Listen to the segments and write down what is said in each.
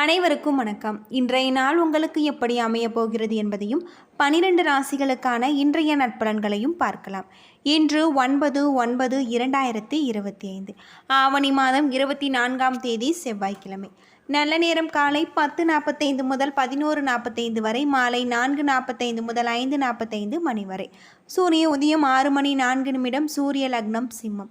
அனைவருக்கும் வணக்கம். இன்றைய நாள் உங்களுக்கு எப்படி அமையப் போகிறது என்பதையும் பனிரெண்டு ராசிகளுக்கான இன்றைய நட்பலன்களையும் பார்க்கலாம். இன்று ஒன்பது ஒன்பது இரண்டாயிரத்தி இருபத்தி ஐந்து ஆவணி மாதம் இருபத்தி நான்காம் தேதி செவ்வாய்க்கிழமை. நல்ல நேரம் காலை பத்து நாற்பத்தைந்து முதல் பதினோரு நாற்பத்தைந்து வரை மாலை நான்கு நாற்பத்தைந்து முதல் ஐந்து நாற்பத்தைந்து மணி வரை. சூரிய உதயம் ஆறு மணி நான்கு நிமிடம் சூரிய லக்னம் சிம்மம்.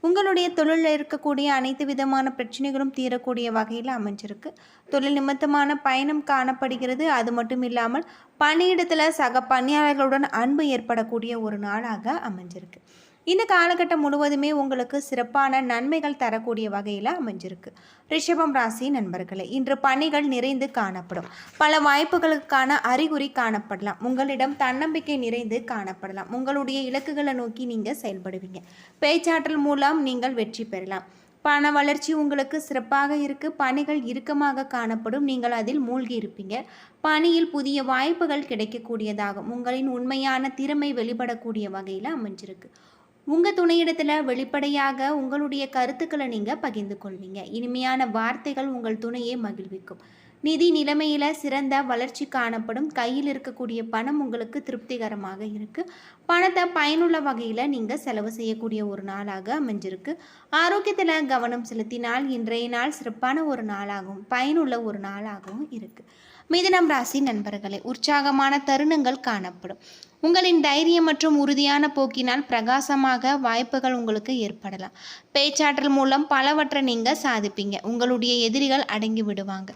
உங்களுடைய தொழிலில் இருக்கக்கூடிய அனைத்து விதமான பிரச்சனைகளும் தீரக்கூடிய வகையில் அமைஞ்சிருக்கு. தொழில் நிமித்தமான பயணம் காணப்படுகிறது. அது மட்டும் இல்லாமல் பணியிடத்தில் சக பணியாளர்களுடன் அன்பு ஏற்படக்கூடிய ஒரு நாளாக அமைஞ்சிருக்கு. இந்த காலகட்டம் முழுவதுமே உங்களுக்கு சிறப்பான நன்மைகள் தரக்கூடிய வகையில் அமைஞ்சிருக்கு. ரிஷபம் ராசி நண்பர்களே இன்று பணிகள் நிறைந்து காணப்படும். பல வாய்ப்புகளுக்கான அறிகுறி காணப்படலாம். உங்களிடம் தன்னம்பிக்கை நிறைந்து காணப்படலாம். உங்களுடைய இலக்குகளை நோக்கி நீங்கள் செயல்படுவீங்க. பேச்சாற்றல் மூலம் நீங்கள் வெற்றி பெறலாம். பண வளர்ச்சி உங்களுக்கு சிறப்பாக இருக்கு. பணிகள் இறுக்கமாக காணப்படும். நீங்கள் அதில் மூழ்கி இருப்பீங்க. பணியில் புதிய வாய்ப்புகள் கிடைக்கக்கூடியதாகும். உங்களின் உண்மையான திறமை வெளிப்படக்கூடிய வகையில் அமைஞ்சிருக்கு. உங்கள் துணையிடத்தில் வெளிப்படையாக உங்களுடைய கருத்துக்களை நீங்கள் பகிர்ந்து கொள்வீங்க. இனிமையான வார்த்தைகள் உங்கள் துணையை மகிழ்விக்கும். நிதி நிலைமையில் சிறந்த வளர்ச்சி காணப்படும். கையில் இருக்கக்கூடிய பணம் உங்களுக்கு திருப்திகரமாக இருக்குது பணத்தை பயனுள்ள வகையில் நீங்கள் செலவு செய்யக்கூடிய ஒரு நாளாக அமைஞ்சிருக்கு. ஆரோக்கியத்தில் கவனம் செலுத்தினால் இன்றைய நாள் சிறப்பான ஒரு நாளாகவும் பயனுள்ள ஒரு நாளாகவும் இருக்குது மிதுனம் ராசி நண்பர்களே உற்சாகமான தருணங்கள் காணப்படும். உங்களின் தைரியம் மற்றும் உறுதியான போக்கினால் பிரகாசமாக வாய்ப்புகள் உங்களுக்கு ஏற்படலாம். பேச்சாற்றல் மூலம் பலவற்றை நீங்கள் சாதிப்பீங்க. உங்களுடைய எதிரிகள் அடங்கி விடுவாங்க.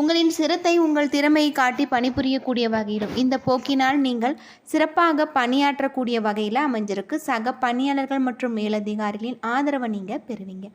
உங்களின் சிரத்தை உங்கள் திறமையை காட்டி பணிபுரியக்கூடிய வகையிலும் இந்த போக்கினால் நீங்கள் சிறப்பாக பணியாற்றக்கூடிய வகையில் அமைஞ்சிருக்கு. சக பணியாளர்கள் மற்றும் மேலதிகாரிகளின் ஆதரவை நீங்கள் பெறுவீங்க.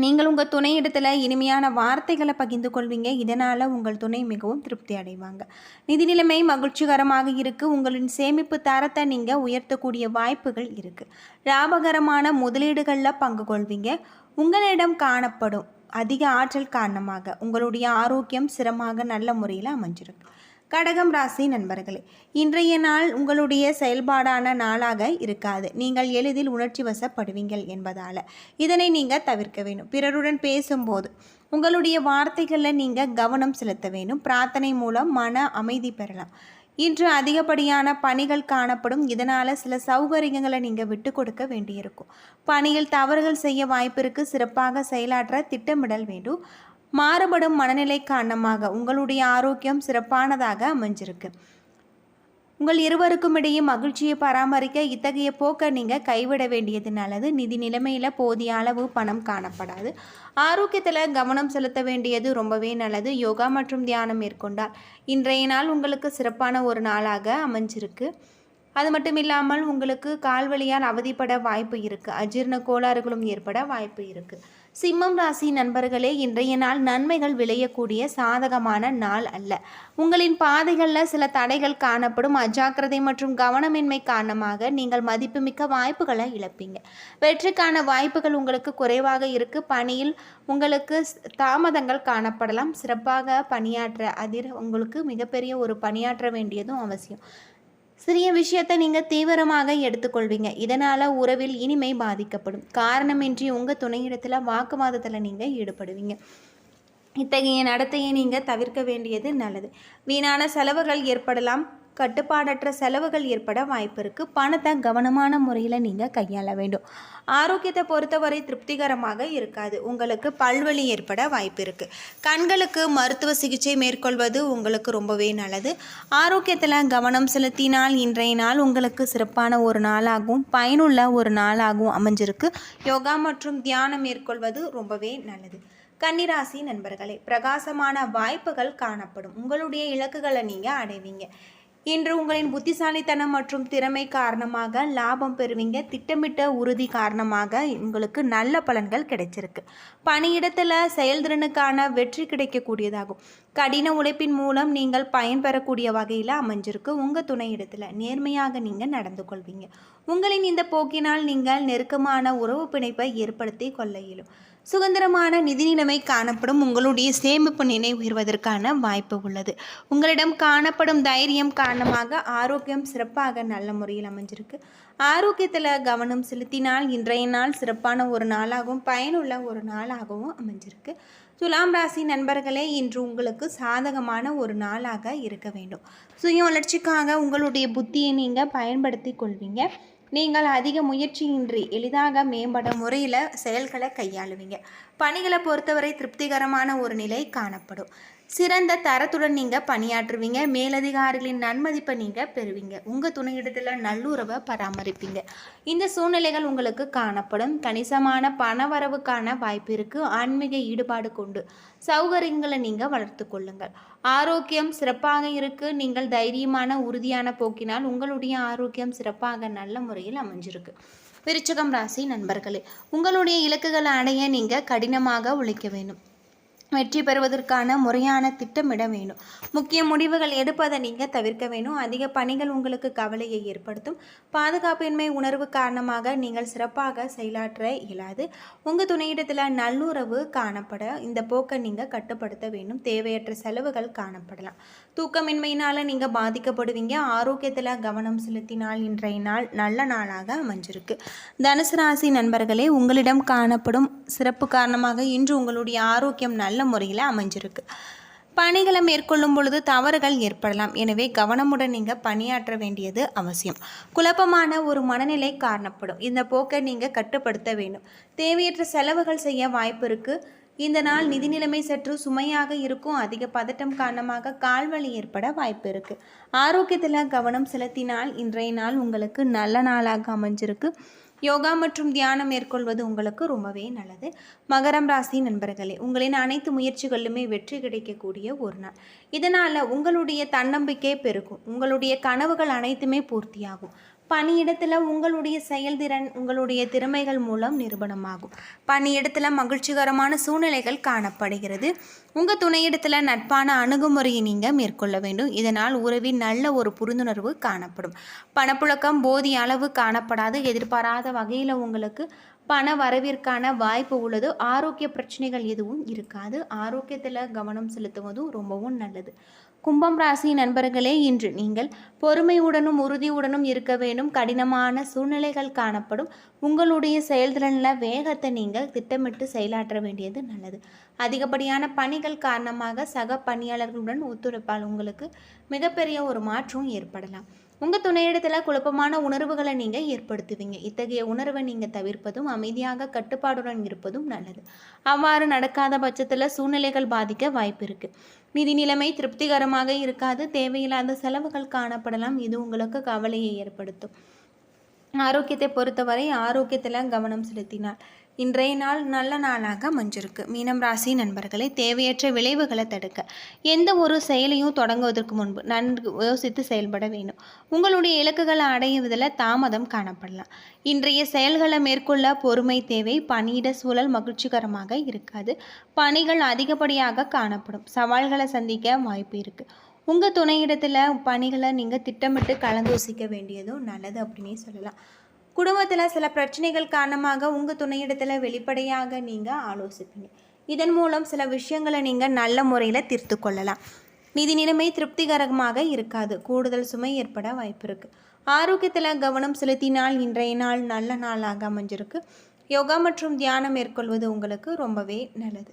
நீங்கள் உங்கள் துணையிடத்தில் இனிமையான வார்த்தைகளை பகிர்ந்து கொள்வீங்க. இதனால் உங்கள் துணை மிகவும் திருப்தி அடைவாங்க. நிதி நிலைமை மகிழ்ச்சிகரமாக இருக்குது உங்களின் சேமிப்பு தரத்தை நீங்கள் உயர்த்தக்கூடிய வாய்ப்புகள் இருக்குது லாபகரமான முதலீடுகளில் பங்கு கொள்வீங்க. உங்களிடம் காணப்படும் அதிக ஆற்றல் காரணமாக உங்களுடைய ஆரோக்கியம் சிரமமாக நல்ல முறையில் அமைஞ்சிருக்கு. கடகம் ராசி நண்பர்களே இன்றைய நாள் உங்களுடைய செயல்பாடான நாளாக இருக்காது. நீங்கள் எளிதில் உணர்ச்சி வசப்படுவீங்கள் என்பதால். இதனை நீங்கள் தவிர்க்க வேண்டும். பிறருடன் பேசும்போது உங்களுடைய வார்த்தைகளில் நீங்கள் கவனம் செலுத்த வேண்டும். பிரார்த்தனை மூலம் மன அமைதி பெறலாம். இன்று அதிகப்படியான பணிகள் காணப்படும். இதனால் சில சௌகரியங்களை நீங்கள் விட்டு கொடுக்க வேண்டியிருக்கும். பணியில் தவறுகள் செய்ய வாய்ப்பிற்கு சிறப்பாக செயலாற்ற திட்டமிடல் வேண்டும். மாறுபடும் மனநிலை காரணமாக உங்களுடைய ஆரோக்கியம் சிறப்பானதாக அமைஞ்சிருக்கு. உங்கள் இருவருக்கும் இடையே மகிழ்ச்சியை பராமரிக்க இத்தகைய போக்கை நீங்கள் கைவிட வேண்டியது நல்லது. நிதி நிலைமையில் போதிய அளவு பணம் காணப்படாது. ஆரோக்கியத்தில் கவனம் செலுத்த வேண்டியது ரொம்பவே நல்லது. யோகா மற்றும் தியானம் மேற்கொண்டால் இன்றைய நாள் உங்களுக்கு சிறப்பான ஒரு நாளாக அமைஞ்சிருக்கு. அது மட்டும் இல்லாமல் உங்களுக்கு கால்வழியால் அவதிப்பட வாய்ப்பு இருக்குது அஜீர்ண கோளாறுகளும் ஏற்பட வாய்ப்பு இருக்குது சிம்மம் ராசி நண்பர்களே இன்றைய நாள் நன்மைகள் விளையக்கூடிய சாதகமான நாள் அல்ல. உங்களின் பாதைகளில் சில தடைகள் காணப்படும். அஜாக்கிரதை மற்றும் கவனமின்மை காரணமாக நீங்கள் மதிப்புமிக்க வாய்ப்புகளை இழப்பீங்க. வெற்றிக்கான வாய்ப்புகள் உங்களுக்கு குறைவாக இருக்கு. பணியில் உங்களுக்கு தாமதங்கள் காணப்படலாம். சிறப்பாக பணியாற்ற அதிர் உங்களுக்கு மிகப்பெரிய ஒரு பணியாற்ற வேண்டியதும் அவசியம். சிறிய விஷயத்தை நீங்கள் தீவிரமாக எடுத்துக்கொள்வீங்க. இதனால் உறவில் இனிமை பாதிக்கப்படும். காரணமின்றி உங்கள் துணையிடத்தில் வாக்குவாதத்தில் நீங்கள் ஈடுபடுவீங்க. இத்தகைய நடத்தையை நீங்கள் தவிர்க்க வேண்டியது நல்லது. வீணான செலவுகள் ஏற்படலாம். கட்டுப்பாடற்ற செலவுகள் ஏற்பட வாய்ப்பு இருக்குது பணத்தை கவனமான முறையில் நீங்கள் கையாள வேண்டும். ஆரோக்கியத்தை பொறுத்தவரை திருப்திகரமாக இருக்காது. உங்களுக்கு பல்வலி ஏற்பட வாய்ப்பு இருக்குது கண்களுக்கு மருத்துவ சிகிச்சை மேற்கொள்வது உங்களுக்கு ரொம்பவே நல்லது. ஆரோக்கியத்தில் கவனம் செலுத்தினால் இன்றைய நாள் உங்களுக்கு சிறப்பான ஒரு நாளாகவும் பயனுள்ள ஒரு நாளாகவும் அமைஞ்சிருக்கு. யோகா மற்றும் தியானம் மேற்கொள்வது ரொம்பவே நல்லது. கன்னிராசி நண்பர்களே பிரகாசமான வாய்ப்புகள் காணப்படும். உங்களுடைய இலக்குகளை நீங்கள் அடைவீங்க. இன்று உங்களின் புத்திசாலித்தனம் மற்றும் திறமை காரணமாக லாபம் பெறுவீங்க. திட்டமிட்ட உறுதி காரணமாக உங்களுக்கு நல்ல பலன்கள் கிடைச்சிருக்கு. பணியிடத்தில் செயல்திறனுக்கான வெற்றி கிடைக்கக்கூடியதாகும். கடின உழைப்பின் மூலம் நீங்கள் பயன்பெறக்கூடிய வகையில் அமைஞ்சிருக்கு. உங்கள் துணையிடத்தில் நேர்மையாக நீங்கள் நடந்து கொள்வீங்க. உங்களின் இந்த போக்கினால் நீங்கள் நெருக்கமான உறவு பிணைப்பை ஏற்படுத்தி கொள்ள இயலும். சுதந்திரமான நிதி நிலைமை காணப்படும் உங்களுடைய சேமிப்பு நிலை உயர்வதற்கான வாய்ப்பு உள்ளது. உங்களிடம் காணப்படும் தைரியம் காரணமாக ஆரோக்கியம் சிறப்பாக நல்ல முறையில் அமைஞ்சிருக்கு. ஆரோக்கியத்தில் கவனம் செலுத்தினால் இன்றைய நாள் சிறப்பான ஒரு நாளாகவும் பயனுள்ள ஒரு நாளாகவும் அமைஞ்சிருக்கு. துலாம் ராசி நண்பர்களே இன்று உங்களுக்கு சாதகமான ஒரு நாளாக இருக்க வேண்டும். சுய வளர்ச்சிக்காக உங்களுடைய புத்தியை நீங்கள் பயன்படுத்தி கொள்வீங்க. நீங்கள் அதிக முயற்சியின்றி எளிதாக மேம்பட முறையில் செயல்களை கையாளுவீங்க. பணிகளை பொறுத்தவரை திருப்திகரமான ஒரு நிலை காணப்படும். சிறந்த தரத்துடன் நீங்கள் பணியாற்றுவீங்க. மேலதிகாரிகளின் நன்மதிப்பை நீங்கள் பெறுவீங்க. உங்கள் துணையிடத்தில் நல்லுறவை பராமரிப்பீங்க. இந்த சூழ்நிலைகள் உங்களுக்கு காணப்படும். கணிசமான பணவரவுக்கான வாய்ப்பு இருக்குது ஆன்மீக ஈடுபாடு கொண்டு சௌகரியங்களை நீங்கள் வளர்த்து கொள்ளுங்கள். ஆரோக்கியம் சிறப்பாக இருக்கு. நீங்கள் தைரியமான உறுதியான போக்கினால் உங்களுடைய ஆரோக்கியம் சிறப்பாக நல்ல முறையில் அமைஞ்சிருக்கு. விருச்சகம் ராசி நண்பர்களே உங்களுடைய இலக்குகளை அடைய நீங்கள் கடினமாக உழைக்க வேண்டும். வெற்றி பெறுவதற்கான முறையான திட்டமிட வேணும் முக்கிய முடிவுகள் எடுப்பதை நீங்கள் தவிர்க்க வேணும் அதிக பணிகள் உங்களுக்கு கவலையை ஏற்படுத்தும். பாதுகாப்பின்மை உணர்வு காரணமாக நீங்கள் சிறப்பாக செயலாற்ற இயலாது. உங்கள் துணையிடத்தில் நல்லுறவு காணப்பட இந்த போக்கை நீங்கள் கட்டுப்படுத்த வேண்டும். தேவையற்ற செலவுகள் காணப்படலாம். தூக்கமின்மையினால் நீங்கள் பாதிக்கப்படுவீங்க. ஆரோக்கியத்தில் கவனம் செலுத்தினால் இன்றைய நாள் நல்ல நாளாக அமைஞ்சிருக்கு. தனுசு ராசி நண்பர்களே உங்களிடம் காணப்படும் சிறப்பு காரணமாக இன்று உங்களுடைய ஆரோக்கியம் நல்ல முறையில் அமைஞ்சிருக்கு. பணிகளை மேற்கொள்ளும் பொழுது தவறுகள் ஏற்படலாம். எனவே கவனமுடன் நீங்கள் பணியாற்ற வேண்டியது அவசியம். குழப்பமான ஒரு மனநிலை காரணப்படும் இந்த போக்கை நீங்கள் கட்டுப்படுத்த வேண்டும். தேவையற்ற செலவுகள் செய்ய வாய்ப்பு இருக்குது இந்த நாள் நிதி நிலைமை சற்று சுமையாக இருக்கும். அதிக பதட்டம் காரணமாக கால்வலி ஏற்பட வாய்ப்பு இருக்குது ஆரோக்கியத்தில் கவனம் செலுத்தினால் இன்றைய நாள் உங்களுக்கு நல்ல நாளாக அமைஞ்சிருக்கு. யோகா மற்றும் தியானம் மேற்கொள்வது உங்களுக்கு ரொம்பவே நல்லது. மகரம் ராசி நண்பர்களே உங்களின் அனைத்து முயற்சிகளிலுமே வெற்றி கிடைக்கக்கூடிய ஒரு நாள். இதனால் உங்களுடைய தன்னம்பிக்கை பெருகும். உங்களுடைய கனவுகள் அனைத்துமே பூர்த்தியாகும். பணியிடத்தில் உங்களுடைய செயல்திறன் உங்களுடைய திறமைகள் மூலம் நிரூபணமாகும். பணியிடத்தில் மகிழ்ச்சிகரமான சூழ்நிலைகள் காணப்படுகிறது. உங்கள் துணையிடத்தில் நட்பான அணுகுமுறையை நீங்கள் மேற்கொள்ள வேண்டும். இதனால் உறவின் நல்ல ஒரு புரிந்துணர்வு காணப்படும். பணப்புழக்கம் போதிய அளவு காணப்படாது. எதிர்பாராத வகையில் உங்களுக்கு பண வரவிற்கான வாய்ப்பு உள்ளது. ஆரோக்கிய பிரச்சனைகள் எதுவும் இருக்காது. ஆரோக்கியத்தில் கவனம் செலுத்துவதும் ரொம்பவும் நல்லது. கும்பம் ராசி நண்பர்களே இன்று நீங்கள் பொறுமையுடனும் உறுதியுடனும் இருக்க வேண்டும். கடினமான சூழ்நிலைகள் காணப்படும். உங்களுடைய செயல்திறனில் வேகத்தை நீங்கள் திட்டமிட்டு செயலாற்ற வேண்டியது நல்லது. அதிகப்படியான பணிகள் காரணமாக சக பணியாளர்களுடன் ஒத்துழைப்பால் உங்களுக்கு மிகப்பெரிய ஒரு மாற்றம் ஏற்படலாம். உங்கள் துணையிடத்தில் குழப்பமான உணர்வுகளை நீங்கள் ஏற்படுத்துவீங்க. இத்தகைய உணர்வை நீங்கள் தவிர்ப்பதும் அமைதியாக கட்டுப்பாடுடன் இருப்பதும் நல்லது. அவ்வாறு நடக்காத பட்சத்தில் சூழ்நிலைகள் பாதிக்க வாய்ப்பு இருக்குது நிதி நிலைமை திருப்திகரமாக இருக்காது. தேவையில்லாத செலவுகள் காணப்படலாம். இது உங்களுக்கு கவலையை ஏற்படுத்தும். ஆரோக்கியத்தை பொறுத்தவரை ஆரோக்கியத்தில் கவனம் செலுத்தினார் இன்றைய நாள் நல்ல நாளாக அமைஞ்சிருக்கு. மீனம் ராசி நண்பர்களை தேவையற்ற விளைவுகளை தடுக்க. எந்த ஒரு செயலையும் தொடங்குவதற்கு முன்பு நன்கு யோசித்து செயல்பட வேண்டும். உங்களுடைய இலக்குகளை அடையுவதில் தாமதம் காணப்படலாம். இன்றைய செயல்களை மேற்கொள்ள பொறுமை தேவை பணியிட சூழல் மகிழ்ச்சிகரமாக இருக்காது. பணிகள் அதிகப்படியாக காணப்படும். சவால்களை சந்திக்க வாய்ப்பு இருக்குது உங்கள் துணையிடத்தில் பணிகளை நீங்கள் திட்டமிட்டு கலந்தோசிக்க வேண்டியதும் நல்லது அப்படின்னே சொல்லலாம். குடும்பத்தில் சில பிரச்சனைகள் காரணமாக உங்கள் துணையிடத்தில் வெளிப்படையாக நீங்கள் ஆலோசிப்பீங்க. இதன் மூலம் சில விஷயங்களை நீங்கள் நல்ல முறையில் தீர்த்து கொள்ளலாம். நிதி நிலைமை திருப்திகரமாக இருக்காது. கூடுதல் சுமை ஏற்பட வாய்ப்பு இருக்குது ஆரோக்கியத்தில் கவனம் செலுத்தினால் இன்றைய நாள் நல்ல நாளாக அமைஞ்சிருக்கு. யோகா மற்றும் தியானம் மேற்கொள்வது உங்களுக்கு ரொம்பவே நல்லது.